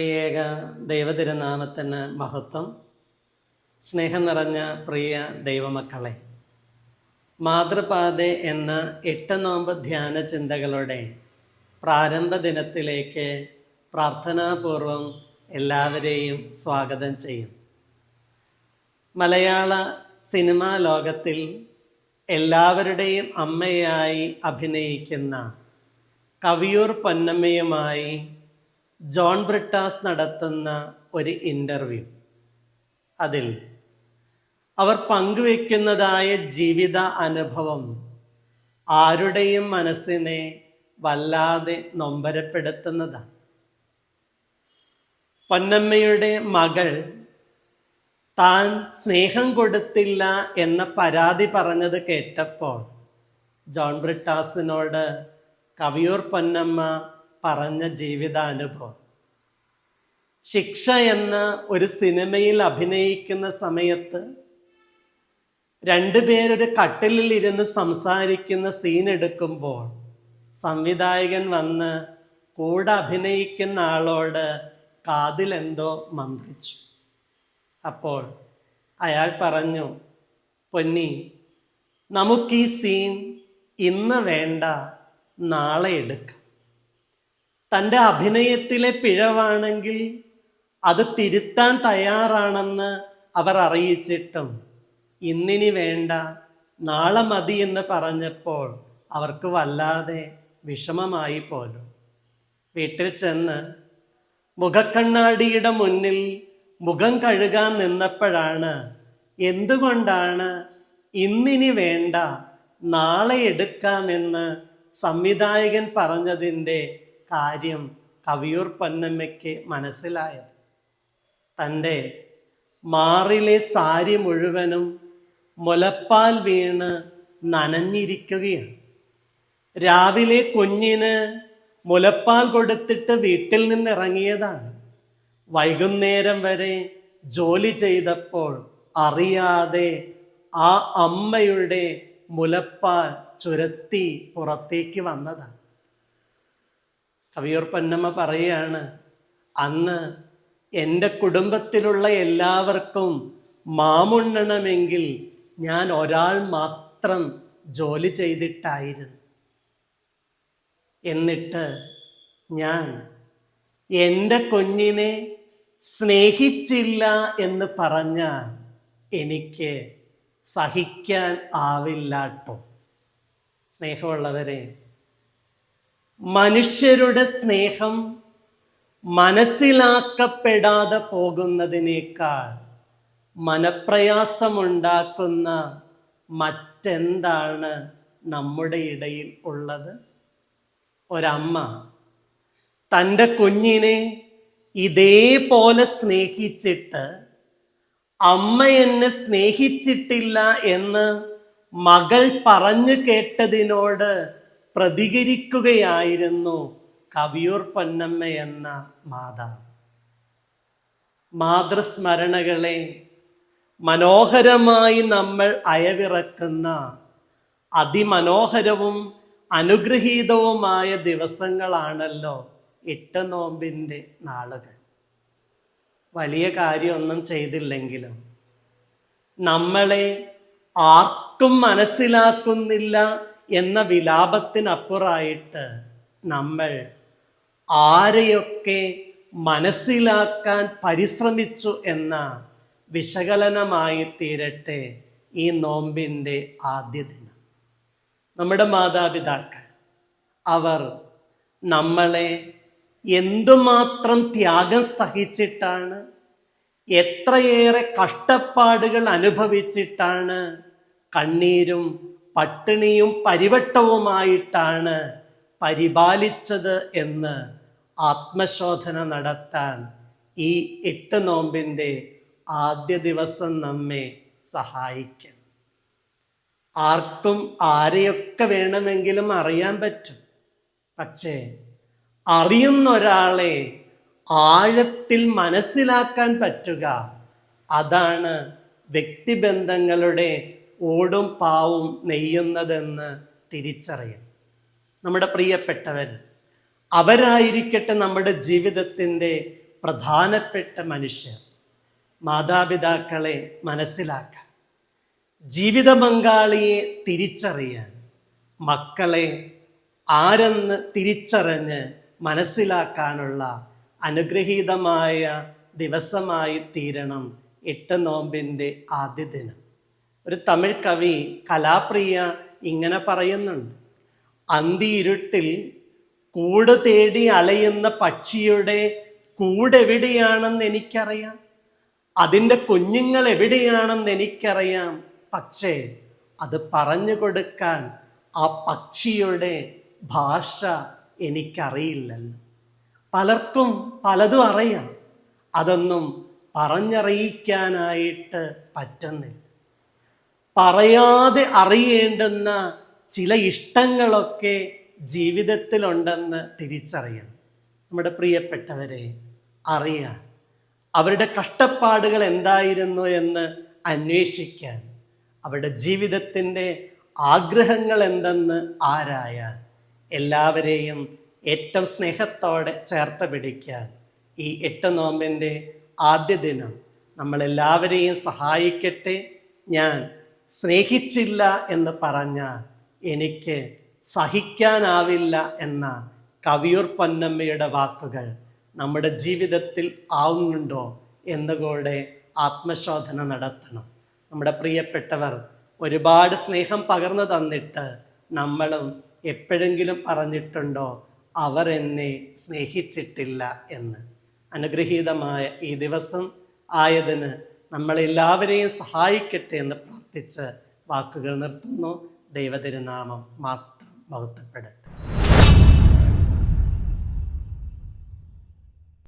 ത്രിയേക ദൈവതിരുനാമത്തിന് മഹത്വം. സ്നേഹം നിറഞ്ഞ പ്രിയ ദൈവമക്കളെ മാതൃപാത എന്ന എട്ട് നോമ്പ് ധ്യാന ചിന്തകളുടെ പ്രാരംഭ ദിനത്തിലേക്ക് പ്രാർത്ഥനാപൂർവം എല്ലാവരെയും സ്വാഗതം ചെയ്യും. മലയാള സിനിമാ ലോകത്തിൽ എല്ലാവരുടെയും അമ്മയായി അഭിനയിക്കുന്ന കവിയൂർ പൊന്നമ്മയുമായി ജോൺ ബ്രിട്ടാസ് നടത്തുന്ന ഒരു ഇന്റർവ്യൂ അതിൽ അവർ പങ്കുവെക്കുന്നതായ ജീവിത അനുഭവം ആരുടെയും മനസ്സിനെ വല്ലാതെ നൊമ്പരപ്പെടുത്തുന്നതാണ്. പൊന്നമ്മയുടെ മകൾ താൻ സ്നേഹം കൊടുത്തില്ല എന്ന പരാതി പറഞ്ഞത് കേട്ടപ്പോൾ ജോൺ ബ്രിട്ടാസിനോട് കവിയൂർ പൊന്നമ്മ പറഞ്ഞ ജീവിതാനുഭവം. ശിക്ഷ എന്ന ഒരു സിനിമയിൽ അഭിനയിക്കുന്ന സമയത്ത് രണ്ടുപേരൊരു കട്ടിലിൽ ഇരുന്ന് സംസാരിക്കുന്ന സീൻ എടുക്കുമ്പോൾ സംവിധായകൻ വന്ന് കൂടെ അഭിനയിക്കുന്ന ആളോട് കാതിലെന്തോ മന്ത്രിച്ചു. അപ്പോൾ അയാൾ പറഞ്ഞു പൊന്നി നമുക്കീ സീൻ ഇന്ന് വേണ്ട നാളെ എടുക്കാം. തന്റെ അഭിനയത്തിലെ പിഴവാണെങ്കിൽ അത് തിരുത്താൻ തയ്യാറാണെന്ന് അവർ അറിയിച്ചിട്ടും ഇന്നിനി വേണ്ട നാളെ മതി എന്ന് പറഞ്ഞപ്പോൾ അവർക്ക് വല്ലാതെ വിഷമമായി പോലും. വീട്ടിൽ ചെന്ന് മുഖക്കണ്ണാടിയുടെ മുന്നിൽ മുഖം കഴുകാൻ നിന്നപ്പോഴാണ് എന്തുകൊണ്ടാണ് ഇന്നിനി വേണ്ട നാളെ എടുക്കാമെന്ന് സംവിധായകൻ പറഞ്ഞതിന്റെ കാര്യം കവിയൂർ പൊന്നമ്മയ്ക്ക് മനസ്സിലായത്. തന്റെ മാറിലെ സാരി മുഴുവനും മുലപ്പാൽ വീണ് നനഞ്ഞിരിക്കുകയാണ്. രാവിലെ കുഞ്ഞിന് മുലപ്പാൽ കൊടുത്തിട്ട് വീട്ടിൽ നിന്നിറങ്ങിയതാണ്. വൈകുന്നേരം വരെ ജോലി ചെയ്തപ്പോൾ അറിയാതെ ആ അമ്മയുടെ മുലപ്പാൽ ചുരത്തി പുറത്തേക്ക് വന്നതാണ്. കവിയൂർ പൊന്നമ്മ പറയുകയാണ് അന്ന് എന്റെ കുടുംബത്തിലുള്ള എല്ലാവർക്കും മാമുണ്ണണമെങ്കിൽ ഞാൻ ഒരാൾ മാത്രം ജോലി ചെയ്തിട്ടായിരുന്നു. എന്നിട്ട് ഞാൻ എന്റെ കുഞ്ഞിനെ സ്നേഹിച്ചില്ല എന്ന് പറഞ്ഞാൽ എനിക്ക് സഹിക്കാൻ ആവില്ലാട്ടോ. സ്നേഹമുള്ളവരെ മനുഷ്യരുടെ സ്നേഹം മനസ്സിലാക്കപ്പെടാതെ പോകുന്നതിനേക്കാൾ മനപ്രയാസമുണ്ടാക്കുന്ന മറ്റെന്താണ് നമ്മുടെ ഇടയിൽ ഉള്ളത്? ഒരമ്മ തന്റെ കുഞ്ഞിനെ ഇതേപോലെ സ്നേഹിച്ചിട്ട് അമ്മ എന്നെ സ്നേഹിച്ചിട്ടില്ല എന്ന് മകൾ പറഞ്ഞു കേട്ടതിനോട് പ്രതികരിക്കുകയായിരുന്നു കവിയൂർ പൊന്നമ്മ എന്ന മാതാവ്. മാതൃസ്മരണകളെ മനോഹരമായി നമ്മൾ അയവിറക്കുന്ന അതിമനോഹരവും അനുഗ്രഹീതവുമായ ദിവസങ്ങളാണല്ലോ എട്ട് നോമ്പിന്റെ നാളുകൾ. വലിയ കാര്യമൊന്നും ചെയ്തില്ലെങ്കിലും നമ്മളെ ആർക്കും മനസ്സിലാക്കുന്നില്ല എന്ന വിലാപത്തിനപ്പുറമായിട്ട് നമ്മൾ ആരെയൊക്കെ മനസ്സിലാക്കാൻ പരിശ്രമിച്ചു എന്ന വിശകലനമായി തീരട്ടെ ഈ നോമ്പിന്റെ ആദ്യ ദിനം. നമ്മുടെ മാതാപിതാക്കൾ അവർ നമ്മളെ എന്തുമാത്രം ത്യാഗം സഹിച്ചിട്ടാണ് എത്രയേറെ കഷ്ടപ്പാടുകൾ അനുഭവിച്ചിട്ടാണ് കണ്ണീരും പട്ടിണിയും പരിവട്ടവുമായിട്ടാണ് പരിപാലിച്ചത് എന്ന് ആത്മശോധന നടത്താൻ ഈ എട്ട് നോമ്പിന്റെ ആദ്യ ദിവസം നമ്മെ സഹായിക്കും. ആർക്കും ആരെയൊക്കെ വേണമെങ്കിലും അറിയാൻ പറ്റും. പക്ഷേ അറിയുന്ന ഒരാളെ ആഴത്തിൽ മനസ്സിലാക്കാൻ പറ്റുക അതാണ് വ്യക്തിബന്ധങ്ങളുടെ ഓടും പാവും നെയ്യുന്നതെന്ന് തിരിച്ചറിയും നമ്മുടെ പ്രിയപ്പെട്ടവർ അവരായിരിക്കട്ടെ നമ്മുടെ ജീവിതത്തിന്റെ പ്രധാനപ്പെട്ട മനുഷ്യർ. മാതാപിതാക്കളെ മനസ്സിലാക്കാൻ ജീവിത പങ്കാളിയെ തിരിച്ചറിയാൻ മക്കളെ ആരെന്ന് തിരിച്ചറിഞ്ഞ് മനസ്സിലാക്കാനുള്ള അനുഗ്രഹീതമായ ദിവസമായി തീരണം എട്ട് നോമ്പിന്റെ ആദ്യ ദിനം. ഒരു തമിഴ് കവി കലാപ്രിയ ഇങ്ങനെ പറയുന്നുണ്ട്. അന്തിയിരുട്ടിൽ കൂട് തേടി അലയുന്ന പക്ഷിയുടെ കൂടെവിടെയാണെന്ന് എനിക്കറിയാം. അതിന്റെ കുഞ്ഞുങ്ങൾ എവിടെയാണെന്ന് എനിക്കറിയാം. പക്ഷേ അത് പറഞ്ഞു കൊടുക്കാൻ ആ പക്ഷിയുടെ ഭാഷ എനിക്കറിയില്ലല്ലോ. പലർക്കും പലതും അറിയാം. അതൊന്നും പറഞ്ഞറിയിക്കാനായിട്ട് പറ്റുന്നില്ല. പറയാതെ അറിയേണ്ടുന്ന ചില ഇഷ്ടങ്ങളൊക്കെ ജീവിതത്തിലുണ്ടെന്ന് തിരിച്ചറിയണം. നമ്മുടെ പ്രിയപ്പെട്ടവരെ അറിയാൻ അവരുടെ കഷ്ടപ്പാടുകൾ എന്തായിരുന്നു എന്ന് അന്വേഷിക്കാൻ. അവരുടെ ജീവിതത്തിന്റെ ആഗ്രഹങ്ങൾ എന്തെന്ന് ആരായാൻ എല്ലാവരെയും ഏറ്റവും സ്നേഹത്തോടെ ചേർത്ത് പിടിക്കാൻ. ഈ എട്ട് നോമ്പിന്റെ ആദ്യ ദിനം നമ്മളെല്ലാവരെയും സഹായിക്കട്ടെ. ഞാൻ സ്നേഹിച്ചില്ല എന്ന് പറഞ്ഞ എനിക്ക് സഹിക്കാനാവില്ല എന്ന കവിയൂർ പൊന്നമ്മയുടെ വാക്കുകൾ നമ്മുടെ ജീവിതത്തിൽ ആവുന്നുണ്ടോ എന്നുകൂടെ ആത്മശോധന നടത്തണം. നമ്മുടെ പ്രിയപ്പെട്ടവർ ഒരുപാട് സ്നേഹം പകർന്നു തന്നിട്ട് നമ്മളും എപ്പോഴെങ്കിലും പറഞ്ഞിട്ടുണ്ടോ അവർ എന്നെ സ്നേഹിച്ചിട്ടില്ല എന്ന്. അനുഗ്രഹീതമായ ഈ ദിവസം ആയതിന് നമ്മളെല്ലാവരെയും സഹായിക്കട്ടെ എന്ന് പ്രാർത്ഥിച്ച് വാക്കുകൾ നിർത്തുന്നു. ദൈവതിരുനാമം മാത്രം മഹത്വപ്പെടട്ടെ